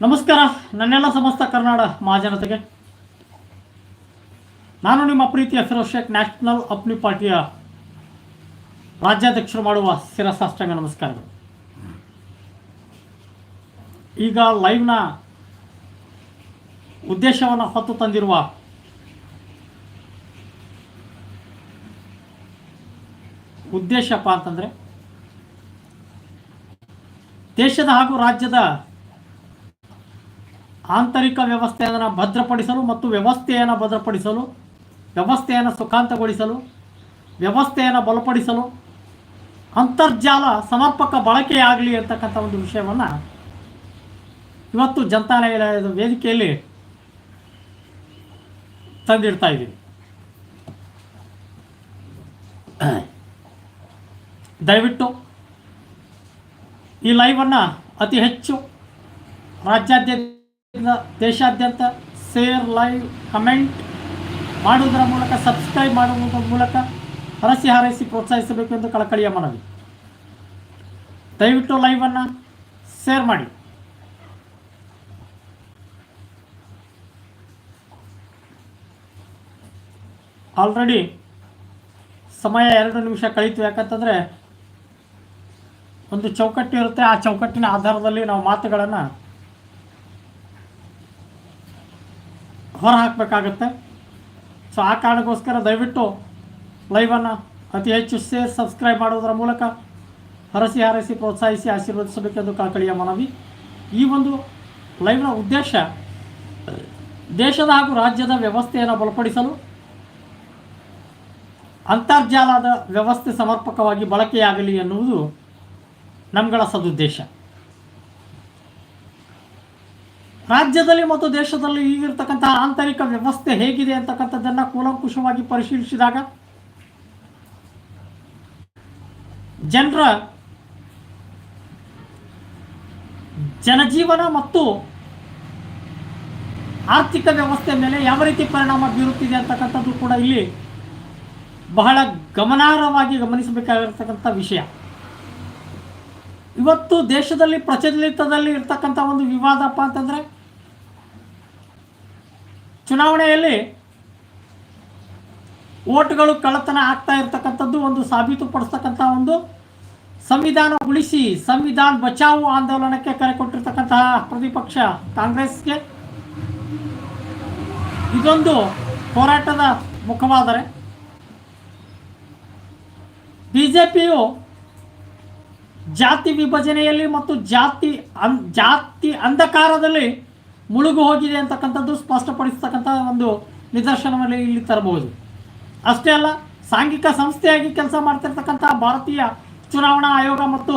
ನಮಸ್ಕಾರ. ನನ್ನೆಲ್ಲ ಸಮಸ್ತ ಕರ್ನಾಡ ಮಹಾಜನತೆಗೆ. ನಾನು ನಿಮ್ಮ ಪ್ರೀತಿಯ ಫಿರೋಜ್ ನ್ಯಾಷನಲ್ ಅಪ್ನಿ ಪಾರ್ಟಿಯ ರಾಜ್ಯಾಧ್ಯಕ್ಷರು ಮಾಡುವ ಶಿರಸಾಷ್ಟಾಂಗ ನಮಸ್ಕಾರಗಳು. ಈಗ ಲೈವ್ನ ಉದ್ದೇಶವನ್ನು ಹೊತ್ತು ತಂದಿರುವ ಉದ್ದೇಶಪ್ಪ ಅಂತಂದರೆ, ದೇಶದ ಹಾಗೂ ರಾಜ್ಯದ ಆಂತರಿಕ ವ್ಯವಸ್ಥೆಯನ್ನು ಭದ್ರಪಡಿಸಲು ಮತ್ತು ವ್ಯವಸ್ಥೆಯನ್ನು ಭದ್ರಪಡಿಸಲು, ವ್ಯವಸ್ಥೆಯನ್ನು ಸುಖಾಂತಗೊಳಿಸಲು, ವ್ಯವಸ್ಥೆಯನ್ನು ಬಲಪಡಿಸಲು ಅಂತರ್ಜಾಲ ಸಮರ್ಪಕ ಬಳಕೆಯಾಗಲಿ ಅಂತಕ್ಕಂಥ ಒಂದು ವಿಷಯವನ್ನು ಇವತ್ತು ಜನತಾ ನ್ಯಾಯಾಲಯದ ವೇದಿಕೆಯಲ್ಲಿ ತಂದಿಡ್ತಾ ಇದ್ದೀವಿ ದಯವಿಟ್ಟು ಈ ಲೈವನ್ನು ಅತಿ ಹೆಚ್ಚು ರಾಜ್ಯಾದ್ಯಂತ ದೇಶಾದ್ಯಂತ ಶೇರ್ ಲೈವ್ ಕಮೆಂಟ್ ಮಾಡುವುದರ ಮೂಲಕ ಸಬ್ಸ್ಕ್ರೈಬ್ ಮಾಡುವುದರ ಮೂಲಕ ಹರಸಿ ಹಾರೈಸಿ ಪ್ರೋತ್ಸಾಹಿಸಬೇಕು ಎಂದು ಕಳಕಳಿಯ ಮನವಿ. ದಯವಿಟ್ಟು ಲೈವನ್ನು ಶೇರ್ ಮಾಡಿ. ಆಲ್ರೆಡಿ ಸಮಯ ಎರಡು ನಿಮಿಷ ಕಳೀತು. ಯಾಕಂತಂದರೆ ಒಂದು ಚೌಕಟ್ಟು ಇರುತ್ತೆ. ಆ ಚೌಕಟ್ಟಿನ ಆಧಾರದಲ್ಲಿ ನಾವು ಮಾತುಗಳನ್ನು ಹೊರ ಹಾಕಬೇಕಾಗತ್ತೆ ಸೊ ಆ ಕಾರಣಕ್ಕೋಸ್ಕರ ದಯವಿಟ್ಟು ಲೈವನ್ನು ಅತಿ ಹೆಚ್ಚು ಶೇರ್ ಸಬ್ಸ್ಕ್ರೈಬ್ ಮಾಡೋದರ ಮೂಲಕ ಹರಸಿ ಹರಸಿ ಪ್ರೋತ್ಸಾಹಿಸಿ ಆಶೀರ್ವದಿಸಬೇಕೆಂದು ಕಾಕಳಿಯ ಮನವಿ. ಈ ಒಂದು ಲೈವ್ನ ಉದ್ದೇಶ ದೇಶದ ಹಾಗೂ ರಾಜ್ಯದ ವ್ಯವಸ್ಥೆಯನ್ನು ಬಲಪಡಿಸಲು, ಅಂತರ್ಜಾಲದ ವ್ಯವಸ್ಥೆ ಸಮರ್ಪಕವಾಗಿ ಬಳಕೆಯಾಗಲಿ ಎನ್ನುವುದು ನಮ್ಗಳ ಸದುದ್ದೇಶ. ರಾಜ್ಯದಲ್ಲಿ ಮತ್ತು ದೇಶದಲ್ಲಿ ಈಗಿರ್ತಕ್ಕಂತಹ ಆಂತರಿಕ ವ್ಯವಸ್ಥೆ ಹೇಗಿದೆ ಅಂತಕ್ಕಂಥದ್ದನ್ನು ಕೂಲಂಕುಷವಾಗಿ ಪರಿಶೀಲಿಸಿದಾಗ ಜನರ ಜನಜೀವನ ಮತ್ತು ಆರ್ಥಿಕ ವ್ಯವಸ್ಥೆ ಮೇಲೆ ಯಾವ ರೀತಿ ಪರಿಣಾಮ ಬೀರುತ್ತಿದೆ ಅಂತಕ್ಕಂಥದ್ದು ಕೂಡ ಇಲ್ಲಿ ಬಹಳ ಗಮನಾರ್ಹವಾಗಿ ಗಮನಿಸಬೇಕಾಗಿರ್ತಕ್ಕಂಥ ವಿಷಯ. ಇವತ್ತು ದೇಶದಲ್ಲಿ ಪ್ರಚಲಿತದಲ್ಲಿ ಇರ್ತಕ್ಕಂಥ ಒಂದು ವಿವಾದಪ್ಪ ಅಂತಂದರೆ ಚುನಾವಣೆಯಲ್ಲಿ ಓಟ್ಗಳು ಕಳ್ಳತನ ಆಗ್ತಾ ಇರತಕ್ಕಂಥದ್ದು ಒಂದು ಸಾಬೀತುಪಡಿಸ್ತಕ್ಕಂಥ ಒಂದು ಸಂವಿಧಾನ ಉಳಿಸಿ, ಸಂವಿಧಾನ ಬಚಾವು ಆಂದೋಲನಕ್ಕೆ ಕರೆ ಕೊಟ್ಟಿರ್ತಕ್ಕಂತಹ ಪ್ರತಿಪಕ್ಷ ಕಾಂಗ್ರೆಸ್ಗೆ. ಇದೊಂದು ಹೋರಾಟದ ಮುಖವಾದರೆ. ಬಿಜೆಪಿಯು ಜಾತಿ ವಿಭಜನೆಯಲ್ಲಿ ಮತ್ತು ಜಾತಿ ಅನ್ ಜಾತಿ ಅಂಧಕಾರದಲ್ಲಿ ಮುಳುಗು ಹೋಗಿದೆ ಅಂತಕ್ಕಂಥದ್ದು ಸ್ಪಷ್ಟಪಡಿಸ್ತಕ್ಕಂಥ ಒಂದು ನಿದರ್ಶನವನ್ನು ಇಲ್ಲಿ ತರಬಹುದು. ಅಷ್ಟೇ ಅಲ್ಲ, ಸಾಂಘಿಕ ಸಂಸ್ಥೆಯಾಗಿ ಕೆಲಸ ಮಾಡ್ತಿರ್ತಕ್ಕಂಥ ಭಾರತೀಯ ಚುನಾವಣಾ ಆಯೋಗ ಮತ್ತು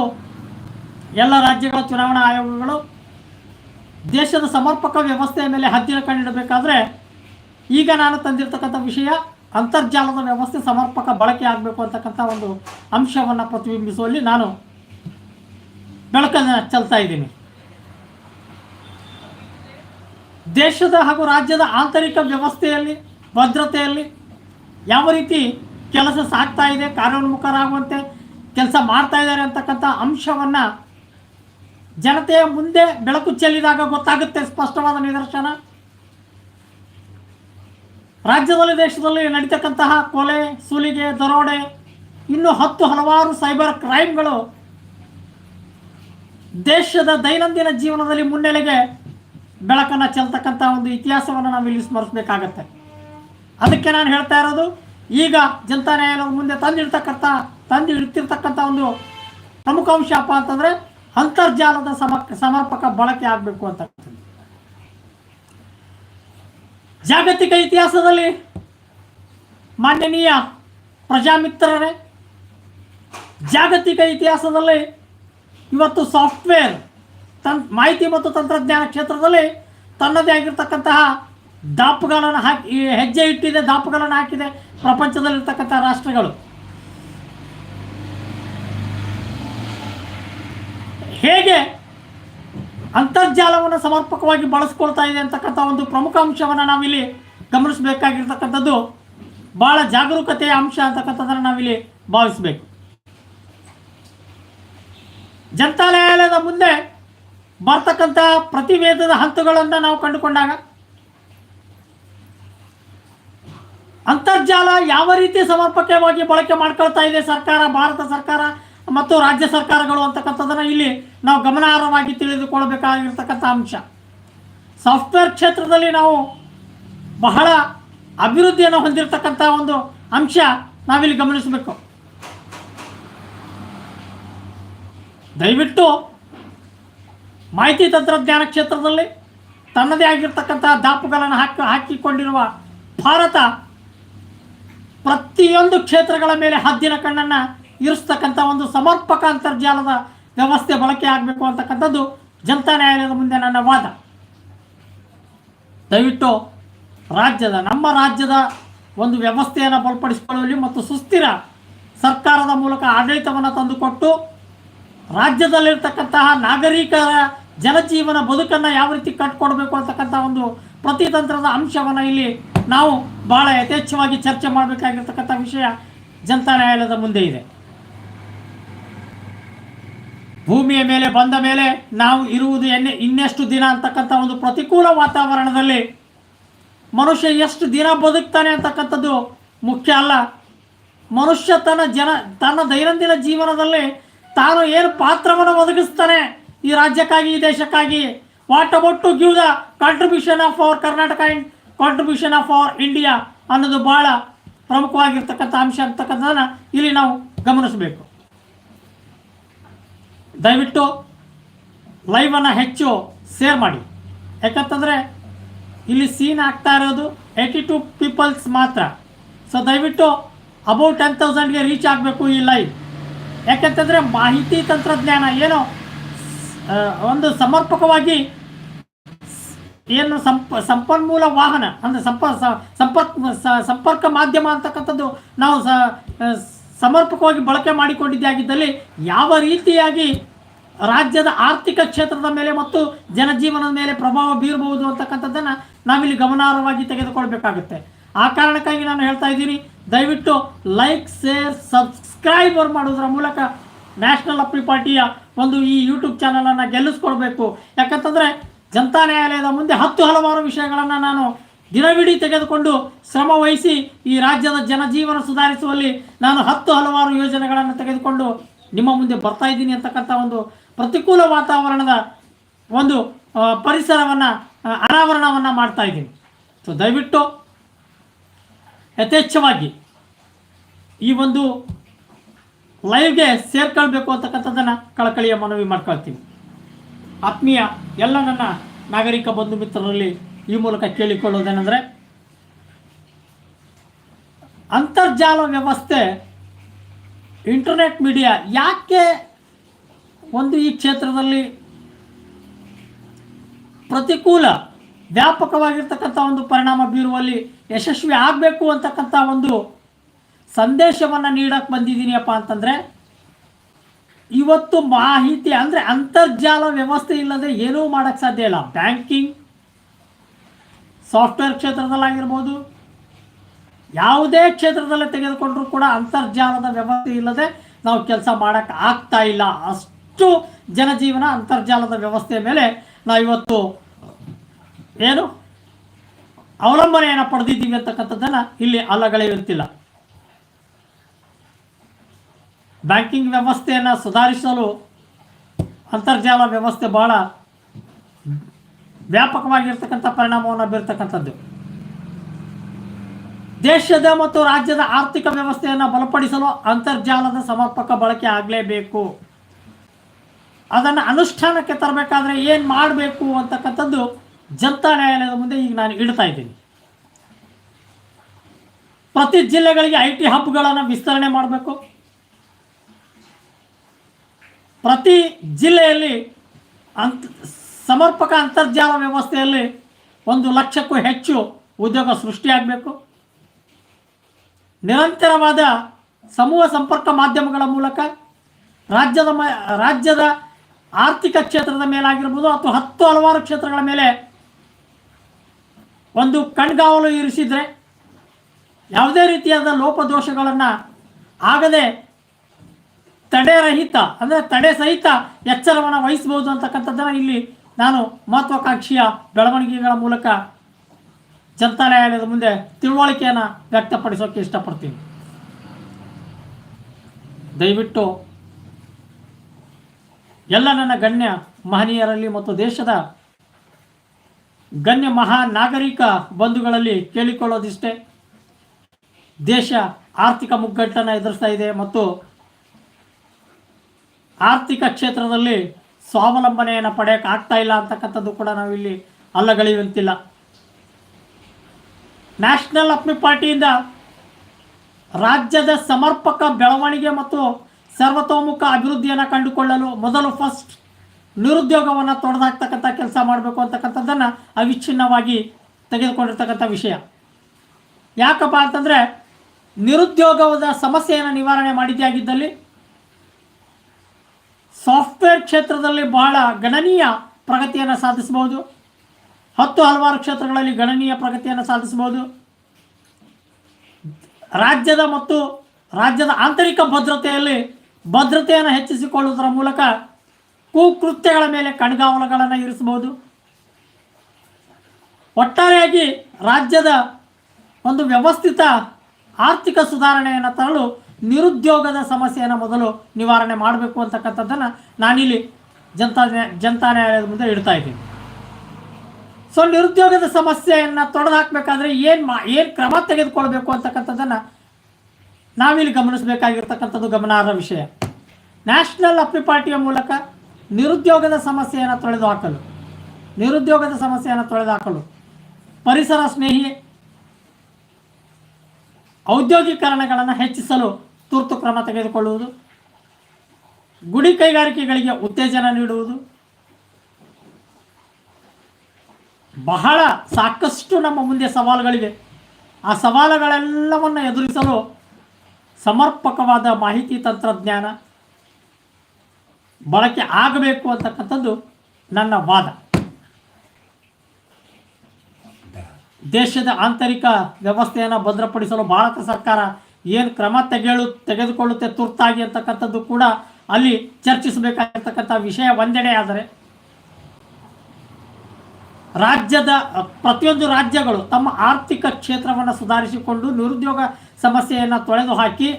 ಎಲ್ಲ ರಾಜ್ಯಗಳ ಚುನಾವಣಾ ಆಯೋಗಗಳು ದೇಶದ ಸಮರ್ಪಕ ವ್ಯವಸ್ಥೆಯ ಮೇಲೆ ಹದ್ದಿನ ಕಂಡಿಡಬೇಕಾದ್ರೆ ಈಗ ನಾನು ತಂದಿರತಕ್ಕಂಥ ವಿಷಯ ಅಂತರ್ಜಾಲದ ವ್ಯವಸ್ಥೆ ಸಮರ್ಪಕ ಬಳಕೆ ಆಗಬೇಕು ಅಂತಕ್ಕಂಥ ಒಂದು ಅಂಶವನ್ನು ಪ್ರತಿಬಿಂಬಿಸುವಲ್ಲಿ ನಾನು ಬೆಳಕನ್ನು ಚೆಲ್ತಾ ಇದ್ದೀನಿ. ದೇಶದ ಹಾಗೂ ರಾಜ್ಯದ ಆಂತರಿಕ ವ್ಯವಸ್ಥೆಯಲ್ಲಿ, ಭದ್ರತೆಯಲ್ಲಿ ಯಾವ ರೀತಿ ಕೆಲಸ ಸಾಗ್ತಾ ಇದೆ, ಕಾರ್ಯೋನ್ಮುಖರಾಗುವಂತೆ ಕೆಲಸ ಮಾಡ್ತಾ ಇದ್ದಾರೆ ಅಂತಕ್ಕಂಥ ಅಂಶವನ್ನು ಜನತೆಯ ಮುಂದೆ ಬೆಳಕು ಚೆಲ್ಲಿದಾಗ ಗೊತ್ತಾಗುತ್ತೆ ಸ್ಪಷ್ಟವಾದ ನಿದರ್ಶನ. ರಾಜ್ಯದಲ್ಲಿ, ದೇಶದಲ್ಲಿ ನಡೀತಕ್ಕಂತಹ ಕೊಲೆ, ಸುಲಿಗೆ, ದರೋಡೆ, ಇನ್ನು ಹತ್ತು ಹಲವಾರು ಸೈಬರ್ ಕ್ರೈಮ್ಗಳು ದೇಶದ ದೈನಂದಿನ ಜೀವನದಲ್ಲಿ ಮುನ್ನೆಲೆಗೆ ಬೆಳಕನ್ನು ಚೆಲ್ತಕ್ಕಂಥ ಒಂದು ಇತಿಹಾಸವನ್ನು ನಾವು ಇಲ್ಲಿ ಸ್ಮರಿಸಬೇಕಾಗತ್ತೆ. ಅದಕ್ಕೆ ನಾನು ಹೇಳ್ತಾ ಇರೋದು, ಈಗ ಜನತಾ ನ್ಯಾಯಾಲಯ ಮುಂದೆ ತಂದಿಡ್ತಕ್ಕಂಥ ತಂದು ಇಡ್ತಿರ್ತಕ್ಕಂಥ ಒಂದು ಪ್ರಮುಖ ಅಂಶಪ್ಪ ಅಂತಂದರೆ ಅಂತರ್ಜಾಲದ ಸಮ, ಸಮರ್ಪಕ ಬಳಕೆ ಆಗಬೇಕು ಅಂತ. ಜಾಗತಿಕ ಇತಿಹಾಸದಲ್ಲಿ ಮಾನ್ಯನೀಯ ಪ್ರಜಾಮಿತ್ರರೇ, ಜಾಗತಿಕ ಇತಿಹಾಸದಲ್ಲಿ ಇವತ್ತು ಸಾಫ್ಟ್ವೇರ್ ತನ್ ಮಾಹಿತಿ ಮತ್ತು ತಂತ್ರಜ್ಞಾನ ಕ್ಷೇತ್ರದಲ್ಲಿ ತನ್ನದೇ ಆಗಿರ್ತಕ್ಕಂತಹ ದಾಪುಗಳನ್ನು ಹಾಕಿ ಹೆಜ್ಜೆ ಇಟ್ಟಿದೆ, ದಾಪುಗಳನ್ನು ಹಾಕಿದೆ ಪ್ರಪಂಚದಲ್ಲಿರ್ತಕ್ಕಂಥ ರಾಷ್ಟ್ರಗಳು. ಹೇಗೆ ಅಂತರ್ಜಾಲವನ್ನು ಸಮರ್ಪಕವಾಗಿ ಬಳಸ್ಕೊಳ್ತಾ ಇದೆ ಅಂತಕ್ಕಂಥ ಒಂದು ಪ್ರಮುಖ ಅಂಶವನ್ನು ನಾವಿಲ್ಲಿ ಗಮನಿಸಬೇಕಾಗಿರ್ತಕ್ಕಂಥದ್ದು ಭಾಳ ಜಾಗರೂಕತೆಯ ಅಂಶ ಅಂತಕ್ಕಂಥದ್ದನ್ನು ನಾವಿಲ್ಲಿ ಭಾವಿಸಬೇಕು. ಜನತಾ ಮುಂದೆ ಬರ್ತಕ್ಕಂಥ ಪ್ರತಿವೇದದ ಹಂತಗಳನ್ನು ನಾವು ಕಂಡುಕೊಂಡಾಗ, ಅಂತರ್ಜಾಲ ಯಾವ ರೀತಿ ಸಮರ್ಪಕವಾಗಿ ಬಳಕೆ ಮಾಡ್ಕೊಳ್ತಾ ಇದೆ ಸರ್ಕಾರ, ಭಾರತ ಸರ್ಕಾರ ಮತ್ತು ರಾಜ್ಯ ಸರ್ಕಾರಗಳು ಅಂತಕ್ಕಂಥದ್ದನ್ನು ಇಲ್ಲಿ ನಾವು ಗಮನಾರ್ಹವಾಗಿ ತಿಳಿದುಕೊಳ್ಬೇಕಾಗಿರ್ತಕ್ಕಂಥ ಅಂಶ. ಸಾಫ್ಟ್ವೇರ್ ಕ್ಷೇತ್ರದಲ್ಲಿ ನಾವು ಬಹಳ ಅಭಿವೃದ್ಧಿಯನ್ನು ಹೊಂದಿರತಕ್ಕಂಥ ಒಂದು ಅಂಶ ನಾವಿಲ್ಲಿ ಗಮನಿಸಬೇಕು. ದಯವಿಟ್ಟು ಮಾಹಿತಿ ತಂತ್ರಜ್ಞಾನ ಕ್ಷೇತ್ರದಲ್ಲಿ ತನ್ನದೇ ಆಗಿರ್ತಕ್ಕಂಥ ದಾಪುಗಳನ್ನು ಹಾಕಿ ಹಾಕಿಕೊಂಡಿರುವ ಭಾರತ ಪ್ರತಿಯೊಂದು ಕ್ಷೇತ್ರಗಳ ಮೇಲೆ ಹದ್ದಿನ ಕಣ್ಣನ್ನು ಇರಿಸ್ತಕ್ಕಂಥ ಒಂದು ಸಮರ್ಪಕ ಅಂತರ್ಜಾಲದ ವ್ಯವಸ್ಥೆ ಬಳಕೆ ಆಗಬೇಕು ಅಂತಕ್ಕಂಥದ್ದು ಜನತಾ ನ್ಯಾಯಾಲಯದ ಮುಂದೆ ನನ್ನ ವಾದ. ದಯವಿಟ್ಟು ರಾಜ್ಯದ, ನಮ್ಮ ರಾಜ್ಯದ ಒಂದು ವ್ಯವಸ್ಥೆಯನ್ನು ಬಲಪಡಿಸಿಕೊಳ್ಳುವಲ್ಲಿ ಮತ್ತು ಸುಸ್ಥಿರ ಸರ್ಕಾರದ ಮೂಲಕ ಆಡಳಿತವನ್ನು ತಂದುಕೊಟ್ಟು ರಾಜ್ಯದಲ್ಲಿರ್ತಕ್ಕಂತಹ ನಾಗರಿಕರ ಜನಜೀವನ ಬದುಕನ್ನು ಯಾವ ರೀತಿ ಕಟ್ಕೊಡ್ಬೇಕು ಅಂತಕ್ಕಂಥ ಒಂದು ಪ್ರತಿತಂತ್ರದ ಅಂಶವನ್ನು ಇಲ್ಲಿ ನಾವು ಬಹಳ ಯಥೇಚ್ಛವಾಗಿ ಚರ್ಚೆ ಮಾಡಬೇಕಾಗಿರ್ತಕ್ಕಂಥ ವಿಷಯ ಜನತಾ ನ್ಯಾಯಾಲಯದ ಮುಂದೆ ಇದೆ. ಭೂಮಿಯ ಮೇಲೆ ಬಂದ ಮೇಲೆ ನಾವು ಇರುವುದು ಎನ್ನೆ ಇನ್ನೆಷ್ಟು ದಿನ ಅಂತಕ್ಕಂಥ ಒಂದು ಪ್ರತಿಕೂಲ ವಾತಾವರಣದಲ್ಲಿ ಮನುಷ್ಯ ಎಷ್ಟು ದಿನ ಬದುಕ್ತಾನೆ ಅಂತಕ್ಕಂಥದ್ದು ಮುಖ್ಯ ಅಲ್ಲ. ಮನುಷ್ಯ ತನ್ನ ಜನ ತನ್ನ ದೈನಂದಿನ ಜೀವನದಲ್ಲಿ ತಾನು ಏನು ಪಾತ್ರವನ್ನು ಒದಗಿಸ್ತಾನೆ ಈ ರಾಜ್ಯಕ್ಕಾಗಿ, ಈ ದೇಶಕ್ಕಾಗಿ what about to give the contribution of our Karnataka and contribution of our India ಅನ್ನೋದು ಭಾಳ ಪ್ರಮುಖವಾಗಿರ್ತಕ್ಕಂಥ ಅಂಶ ಅಂತಕ್ಕಂಥದ್ದನ್ನು ಇಲ್ಲಿ ನಾವು ಗಮನಿಸಬೇಕು. ದಯವಿಟ್ಟು ಲೈವನ್ನು ಹೆಚ್ಚು ಶೇರ್ ಮಾಡಿ. ಯಾಕಂತಂದರೆ ಇಲ್ಲಿ ಸೀನ್ ಆಗ್ತಾ ಇರೋದು ಏಯ್ಟಿ ಟು ಪೀಪಲ್ಸ್ ಮಾತ್ರ. ಸೊ ದಯವಿಟ್ಟು ಅಬೌಟ್ ಟೆನ್ ತೌಸಂಡ್ಗೆ ರೀಚ್ ಆಗಬೇಕು ಈ ಲೈವ್ ಯಾಕಂತಂದರೆ ಮಾಹಿತಿ ತಂತ್ರಜ್ಞಾನ ಏನೋ? ಒಂದು ಸಮರ್ಪಕವಾಗಿ ಏನು ಸಂಪ, ಸಂಪನ್ಮೂಲ ವಾಹನ, ಅಂದರೆ ಸಂಪ ಸಂಪರ್ಕ ಸಂಪರ್ಕ ಮಾಧ್ಯಮ ಅಂತಕ್ಕಂಥದ್ದು ನಾವು ಸಮರ್ಪಕವಾಗಿ ಬಳಕೆ ಮಾಡಿಕೊಂಡಿದ್ದೇ ಆಗಿದ್ದಲ್ಲಿ ಯಾವ ರೀತಿಯಾಗಿ ರಾಜ್ಯದ ಆರ್ಥಿಕ ಕ್ಷೇತ್ರದ ಮೇಲೆ ಮತ್ತು ಜನಜೀವನದ ಮೇಲೆ ಪ್ರಭಾವ ಬೀರಬಹುದು ಅಂತಕ್ಕಂಥದ್ದನ್ನು ನಾವಿಲ್ಲಿ ಗಮನಾರ್ಹವಾಗಿ ತೆಗೆದುಕೊಳ್ಬೇಕಾಗುತ್ತೆ. ಆ ಕಾರಣಕ್ಕಾಗಿ ನಾನು ಹೇಳ್ತಾ ಇದ್ದೀನಿ, ದಯವಿಟ್ಟು ಲೈಕ್, ಶೇರ್, ಸಬ್ಸ್ಕ್ರೈಬರ್ ಮಾಡೋದರ ಮೂಲಕ ನ್ಯಾಷನಲ್ ಅಪ್ರಿ ಪಾರ್ಟಿಯ ಒಂದು ಈ ಯೂಟ್ಯೂಬ್ ಚಾನಲನ್ನು ಗೆಲ್ಲಿಸ್ಕೊಡ್ಬೇಕು. ಯಾಕಂತಂದರೆ ಜನತಾ ನ್ಯಾಯಾಲಯದ ಮುಂದೆ ಹತ್ತು ಹಲವಾರು ವಿಷಯಗಳನ್ನು ನಾನು ದಿನವಿಡೀ ತೆಗೆದುಕೊಂಡು ಶ್ರಮ ವಹಿಸಿ ಈ ರಾಜ್ಯದ ಜನಜೀವನ ಸುಧಾರಿಸುವಲ್ಲಿ ನಾನು ಹತ್ತು ಹಲವಾರು ಯೋಜನೆಗಳನ್ನು ತೆಗೆದುಕೊಂಡು ನಿಮ್ಮ ಮುಂದೆ ಬರ್ತಾ ಇದ್ದೀನಿ ಅಂತಕ್ಕಂಥ ಒಂದು ಪ್ರತಿಕೂಲ ವಾತಾವರಣದ ಒಂದು ಪರಿಸರವನ್ನು ಅನಾವರಣವನ್ನು ಮಾಡ್ತಾ ಇದ್ದೀನಿ. ಸೊ ದಯವಿಟ್ಟು ಯಥೇಚ್ಛವಾಗಿ ಈ ಒಂದು ಲೈವ್ಗೆ ಸೇರ್ಕೊಳ್ಬೇಕು ಅಂತಕ್ಕಂಥದ್ದನ್ನು ಕಳಕಳಿಯ ಮನವಿ ಮಾಡ್ಕೊಳ್ತೀವಿ. ಆತ್ಮೀಯ ಎಲ್ಲ ನನ್ನ ನಾಗರಿಕ ಬಂಧು ಮಿತ್ರರಲ್ಲಿ ಈ ಮೂಲಕ ಕೇಳಿಕೊಳ್ಳೋದೇನೆಂದರೆ, ಅಂತರ್ಜಾಲ ವ್ಯವಸ್ಥೆ ಇಂಟರ್ನೆಟ್ ಮೀಡಿಯಾ ಯಾಕೆ ಒಂದು ಈ ಕ್ಷೇತ್ರದಲ್ಲಿ ಪ್ರತಿಕೂಲ, ವ್ಯಾಪಕವಾಗಿರ್ತಕ್ಕಂಥ ಒಂದು ಪರಿಣಾಮ ಬೀರುವಲ್ಲಿ ಯಶಸ್ವಿ ಆಗಬೇಕು ಅಂತಕ್ಕಂಥ ಒಂದು ಸಂದೇಶವನ್ನು ನೀಡಕ್ಕೆ ಬಂದಿದ್ದೀನಿಯಪ್ಪ ಅಂತಂದರೆ, ಇವತ್ತು ಮಾಹಿತಿ ಅಂದರೆ ಅಂತರ್ಜಾಲ ವ್ಯವಸ್ಥೆ ಇಲ್ಲದೆ ಏನೂ ಮಾಡೋಕ್ಕೆ ಸಾಧ್ಯ ಇಲ್ಲ. ಬ್ಯಾಂಕಿಂಗ್, ಸಾಫ್ಟ್ವೇರ್ ಕ್ಷೇತ್ರದಲ್ಲಾಗಿರ್ಬೋದು, ಯಾವುದೇ ಕ್ಷೇತ್ರದಲ್ಲಿ ತೆಗೆದುಕೊಂಡ್ರೂ ಕೂಡ ಅಂತರ್ಜಾಲದ ವ್ಯವಸ್ಥೆ ಇಲ್ಲದೆ ನಾವು ಕೆಲಸ ಮಾಡೋಕ್ಕೆ ಆಗ್ತಾ ಇಲ್ಲ. ಅಷ್ಟು ಜನಜೀವನ ಅಂತರ್ಜಾಲದ ವ್ಯವಸ್ಥೆ ಮೇಲೆ ನಾವು ಇವತ್ತು ಏನು ಅವಲಂಬನೆಯನ್ನು ಪಡೆದಿದ್ದೀವಿ ಅಂತಕ್ಕಂಥದ್ದನ್ನು ಇಲ್ಲಿ ಅಲ್ಲಗಳೆಯುತ್ತಿಲ್ಲ. ಬ್ಯಾಂಕಿಂಗ್ ವ್ಯವಸ್ಥೆಯನ್ನು ಸುಧಾರಿಸಲು ಅಂತರ್ಜಾಲ ವ್ಯವಸ್ಥೆ ಭಾಳ ವ್ಯಾಪಕವಾಗಿರ್ತಕ್ಕಂಥ ಪರಿಣಾಮವನ್ನು ಬೀರ್ತಕ್ಕಂಥದ್ದು. ದೇಶದ ಮತ್ತು ರಾಜ್ಯದ ಆರ್ಥಿಕ ವ್ಯವಸ್ಥೆಯನ್ನು ಬಲಪಡಿಸಲು ಅಂತರ್ಜಾಲದ ಸಮರ್ಪಕ ಬಳಕೆ ಆಗಲೇಬೇಕು. ಅದನ್ನು ಅನುಷ್ಠಾನಕ್ಕೆ ತರಬೇಕಾದ್ರೆ ಏನು ಮಾಡಬೇಕು ಅಂತಕ್ಕಂಥದ್ದು ಜನತಾ ನ್ಯಾಯಾಲಯದ ಮುಂದೆ ಈಗ ನಾನು ಇಡ್ತಾ ಇದ್ದೀನಿ. ಪ್ರತಿ ಜಿಲ್ಲೆಗಳಿಗೆ ಐ ಟಿ ಹಬ್ಗಳನ್ನು ವಿಸ್ತರಣೆ ಮಾಡಬೇಕು. ಪ್ರತಿ ಜಿಲ್ಲೆಯಲ್ಲಿ ಅಂತ, ಸಮರ್ಪಕ ಅಂತರ್ಜಾಲ ವ್ಯವಸ್ಥೆಯಲ್ಲಿ ಒಂದು ಲಕ್ಷಕ್ಕೂ ಹೆಚ್ಚು ಉದ್ಯೋಗ ಸೃಷ್ಟಿಯಾಗಬೇಕು. ನಿರಂತರವಾದ ಸಮೂಹ ಸಂಪರ್ಕ ಮಾಧ್ಯಮಗಳ ಮೂಲಕ ರಾಜ್ಯದ ಮ, ರಾಜ್ಯದ ಆರ್ಥಿಕ ಕ್ಷೇತ್ರದ ಮೇಲಾಗಿರ್ಬೋದು ಅಥವಾ ಹತ್ತು ಹಲವಾರು ಕ್ಷೇತ್ರಗಳ ಮೇಲೆ ಒಂದು ಕಣ್ಗಾವಲು ಇರಿಸಿದರೆ ಯಾವುದೇ ರೀತಿಯಾದ ಲೋಪದೋಷಗಳನ್ನು ಆಗದೆ ತಡೆರಹಿತ, ಅಂದರೆ ತಡೆ ಸಹಿತ ಎಚ್ಚರವನ್ನು ವಹಿಸಬಹುದು ಅಂತಕ್ಕಂಥದ್ದನ್ನು ಇಲ್ಲಿ ನಾನು ಮಹತ್ವಾಕಾಂಕ್ಷಿಯ ಬೆಳವಣಿಗೆಗಳ ಮೂಲಕ ಜನತಾ ನ್ಯಾಯಾಲಯದ ಮುಂದೆ ತಿಳುವಳಿಕೆಯನ್ನು ವ್ಯಕ್ತಪಡಿಸೋಕೆ ಇಷ್ಟಪಡ್ತೀನಿ. ದಯವಿಟ್ಟು ಎಲ್ಲ ನನ್ನ ಗಣ್ಯ ಮಹನೀಯರಲ್ಲಿ ಮತ್ತು ದೇಶದ ಗಣ್ಯ ಮಹಾ ನಾಗರಿಕ ಬಂಧುಗಳಲ್ಲಿ ಕೇಳಿಕೊಳ್ಳೋದಿಷ್ಟೇ. ದೇಶ ಆರ್ಥಿಕ ಮುಗ್ಗಟ್ಟನ್ನು ಎದುರಿಸ್ತಾ ಇದೆ ಮತ್ತು ಆರ್ಥಿಕ ಕ್ಷೇತ್ರದಲ್ಲಿ ಸ್ವಾವಲಂಬನೆಯನ್ನು ಪಡೆಯೋಕೆ ಆಗ್ತಾ ಇಲ್ಲ ಅಂತಕ್ಕಂಥದ್ದು ಕೂಡ ನಾವಿಲ್ಲಿ ಅಲ್ಲಗಳಿವಂತಿಲ್ಲ ನ್ಯಾಷನಲ್ ಅಪ್ನಿ ಪಾರ್ಟಿಯಿಂದ ರಾಜ್ಯದ ಸಮರ್ಪಕ ಬೆಳವಣಿಗೆ ಮತ್ತು ಸರ್ವತೋಮುಖ ಅಭಿವೃದ್ಧಿಯನ್ನು ಕಂಡುಕೊಳ್ಳಲು ಮೊದಲು ಫಸ್ಟ್ ನಿರುದ್ಯೋಗವನ್ನು ತೊಡೆದಾಕ್ತಕ್ಕಂಥ ಕೆಲಸ ಮಾಡಬೇಕು ಅಂತಕ್ಕಂಥದ್ದನ್ನು ಅವಿಚ್ಛಿನ್ನವಾಗಿ ತೆಗೆದುಕೊಂಡಿರ್ತಕ್ಕಂಥ ವಿಷಯ. ಯಾಕಪ್ಪ ಅಂತಂದರೆ ನಿರುದ್ಯೋಗದ ಸಮಸ್ಯೆಯನ್ನು ನಿವಾರಣೆ ಮಾಡಿದ್ದೇ ಆಗಿದ್ದಲ್ಲಿ ಸಾಫ್ಟ್ವೇರ್ ಕ್ಷೇತ್ರದಲ್ಲಿ ಬಹಳ ಗಣನೀಯ ಪ್ರಗತಿಯನ್ನು ಸಾಧಿಸಬಹುದು. ಹತ್ತು ಹಲವಾರು ಕ್ಷೇತ್ರಗಳಲ್ಲಿ ಗಣನೀಯ ಪ್ರಗತಿಯನ್ನು ಸಾಧಿಸಬಹುದು. ರಾಜ್ಯದ ಮತ್ತು ರಾಜ್ಯದ ಆಂತರಿಕ ಭದ್ರತೆಯಲ್ಲಿ ಭದ್ರತೆಯನ್ನು ಹೆಚ್ಚಿಸಿಕೊಳ್ಳುವುದರ ಮೂಲಕ ಕುಕೃತ್ಯಗಳ ಮೇಲೆ ಕಣ್ಗಾವಲುಗಳನ್ನು ಇರಿಸಬಹುದು. ಒಟ್ಟಾರೆಯಾಗಿ ರಾಜ್ಯದ ಒಂದು ವ್ಯವಸ್ಥಿತ ಆರ್ಥಿಕ ಸುಧಾರಣೆಯನ್ನು ತರಲು ನಿರುದ್ಯೋಗದ ಸಮಸ್ಯೆಯನ್ನು ಮೊದಲು ನಿವಾರಣೆ ಮಾಡಬೇಕು ಅಂತಕ್ಕಂಥದ್ದನ್ನು ನಾನಿಲ್ಲಿ ಜನತಾ ಜನತಾ ನ್ಯಾಯಾಲಯದ ಮುಂದೆ ಇಡ್ತಾ ಇದ್ದೀನಿ. ಸೊ ನಿರುದ್ಯೋಗದ ಸಮಸ್ಯೆಯನ್ನು ತೊಡೆದುಹಾಕಬೇಕಾದ್ರೆ ಏನು ಮಾ, ಏನು ಕ್ರಮ ತೆಗೆದುಕೊಳ್ಬೇಕು ಅಂತಕ್ಕಂಥದ್ದನ್ನು ನಾವಿಲ್ಲಿ ಗಮನಿಸಬೇಕಾಗಿರ್ತಕ್ಕಂಥದ್ದು ಗಮನಾರ್ಹ ವಿಷಯ. ನ್ಯಾಷನಲ್ ಅಪ್ಲಿ ಪಾರ್ಟಿಯ ಮೂಲಕ ನಿರುದ್ಯೋಗದ ಸಮಸ್ಯೆಯನ್ನು ತೊಳೆದು ಹಾಕಲು ನಿರುದ್ಯೋಗದ ಸಮಸ್ಯೆಯನ್ನು ತೊಳೆದು ಹಾಕಲು ಪರಿಸರ ಸ್ನೇಹಿ ಔದ್ಯೋಗೀಕರಣಗಳನ್ನು ಹೆಚ್ಚಿಸಲು ತುರ್ತು ಕ್ರಮ ತೆಗೆದುಕೊಳ್ಳುವುದು. ಗುಡಿ ಕೈಗಾರಿಕೆಗಳಿಗೆ ಉತ್ತೇಜನ ನೀಡುವುದು. ಬಹಳ ಸಾಕಷ್ಟು ನಮ್ಮ ಮುಂದೆ ಸವಾಲುಗಳಿವೆ. ಆ ಸವಾಲುಗಳೆಲ್ಲವನ್ನು ಎದುರಿಸಲು ಸಮರ್ಪಕವಾದ ಮಾಹಿತಿ ತಂತ್ರಜ್ಞಾನ ಬಳಕೆ ಆಗಬೇಕು ಅಂತಕ್ಕಂಥದ್ದು ನನ್ನ ವಾದ. ದೇಶದ ಆಂತರಿಕ ವ್ಯವಸ್ಥೆಯನ್ನು ಭದ್ರಪಡಿಸಲು ಭಾರತ ಸರ್ಕಾರ ಏನು ಕ್ರಮ ತೆಗೆಳು ತೆಗೆದುಕೊಳ್ಳುತ್ತೆ ತುರ್ತಾಗಿ ಅಂತಕ್ಕಂಥದ್ದು ಕೂಡ ಅಲ್ಲಿ ಚರ್ಚಿಸಬೇಕಾಗಿರ್ತಕ್ಕಂಥ ವಿಷಯ ಒಂದೆಡೆ ಆದರೆ ರಾಜ್ಯದ ಪ್ರತಿಯೊಂದು ರಾಜ್ಯಗಳು ತಮ್ಮ ಆರ್ಥಿಕ ಕ್ಷೇತ್ರವನ್ನು ಸುಧಾರಿಸಿಕೊಂಡು ನಿರುದ್ಯೋಗ ಸಮಸ್ಯೆಯನ್ನು ತೊಳೆದು ಹಾಕಿ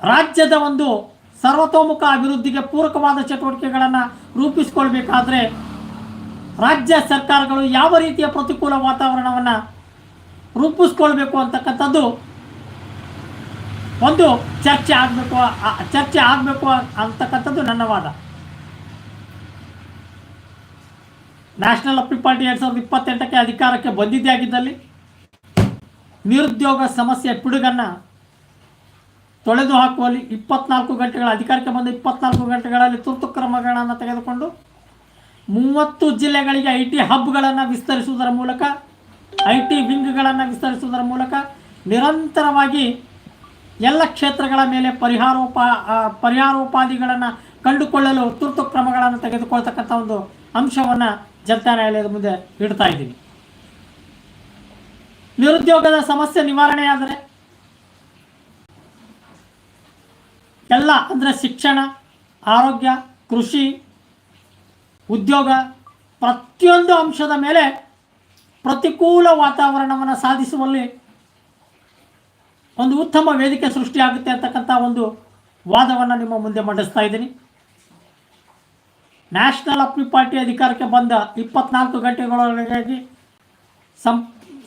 ರಾಜ್ಯದ ಒಂದು ಸರ್ವತೋಮುಖ ಅಭಿವೃದ್ಧಿಗೆ ಪೂರಕವಾದ ಚಟುವಟಿಕೆಗಳನ್ನು ರೂಪಿಸಿಕೊಳ್ಬೇಕಾದ್ರೆ ರಾಜ್ಯ ಸರ್ಕಾರಗಳು ಯಾವ ರೀತಿಯ ಪ್ರತಿಕೂಲ ವಾತಾವರಣವನ್ನು ರೂಪಿಸ್ಕೊಳ್ಬೇಕು ಅಂತಕ್ಕಂಥದ್ದು ಒಂದು ಚರ್ಚೆ ಆಗಬೇಕು ಚರ್ಚೆ ಆಗಬೇಕು ಅಂತಕ್ಕಂಥದ್ದು ನನ್ನ ವಾದ. ನ್ಯಾಷನಲ್ ಅಪ್ಪಿ ಪಾರ್ಟಿ ಎರಡು ಸಾವಿರದ ಇಪ್ಪತ್ತೆಂಟಕ್ಕೆ ಅಧಿಕಾರಕ್ಕೆ ಬಂದಿದ್ದೇ ಆಗಿದ್ದಲ್ಲಿ ನಿರುದ್ಯೋಗ ಸಮಸ್ಯೆ ಪಿಡುಗನ್ನು ತೊಳೆದು ಹಾಕುವಲ್ಲಿ ಇಪ್ಪತ್ನಾಲ್ಕು ಗಂಟೆಗಳ, ಅಧಿಕಾರಕ್ಕೆ ಬಂದ ಇಪ್ಪತ್ನಾಲ್ಕು ಗಂಟೆಗಳಲ್ಲಿ ತುರ್ತು ಕ್ರಮಗಳನ್ನು ತೆಗೆದುಕೊಂಡು ಮೂವತ್ತು ಜಿಲ್ಲೆಗಳಿಗೆ ಐ ಟಿ ಹಬ್ಗಳನ್ನು ವಿಸ್ತರಿಸುವುದರ ಮೂಲಕ ಐ ಟಿ ವಿಂಗ್ಗಳನ್ನು ವಿಸ್ತರಿಸುವುದರ ಮೂಲಕ ನಿರಂತರವಾಗಿ ಎಲ್ಲ ಕ್ಷೇತ್ರಗಳ ಮೇಲೆ ಪರಿಹಾರೋಪ ಪರಿಹಾರೋಪಾದಿಗಳನ್ನು ಕಂಡುಕೊಳ್ಳಲು ತುರ್ತು ಕ್ರಮಗಳನ್ನು ತೆಗೆದುಕೊಳ್ತಕ್ಕಂಥ ಒಂದು ಅಂಶವನ್ನು ಜನತಾ ನ್ಯಾಯಾಲಯದ ಮುಂದೆ ಇಡ್ತಾ ಇದ್ದೀನಿ. ನಿರುದ್ಯೋಗದ ಸಮಸ್ಯೆ ನಿವಾರಣೆಯಾದರೆ ಎಲ್ಲ ಅಂದರೆ ಶಿಕ್ಷಣ, ಆರೋಗ್ಯ, ಕೃಷಿ, ಉದ್ಯೋಗ ಪ್ರತಿಯೊಂದು ಅಂಶದ ಮೇಲೆ ಪ್ರತಿಕೂಲ ವಾತಾವರಣವನ್ನು ಸಾಧಿಸುವಲ್ಲಿ ಒಂದು ಉತ್ತಮ ವೇದಿಕೆ ಸೃಷ್ಟಿಯಾಗುತ್ತೆ ಅಂತಕ್ಕಂಥ ಒಂದು ವಾದವನ್ನು ನಿಮ್ಮ ಮುಂದೆ ಮಂಡಿಸ್ತಾ ಇದ್ದೀನಿ. ನ್ಯಾಷನಲ್ ಅಪ್ನಿ ಪಾರ್ಟಿ ಅಧಿಕಾರಕ್ಕೆ ಬಂದ ಇಪ್ಪತ್ನಾಲ್ಕು ಗಂಟೆಗಳೊಳಗಾಗಿ ಸಂ,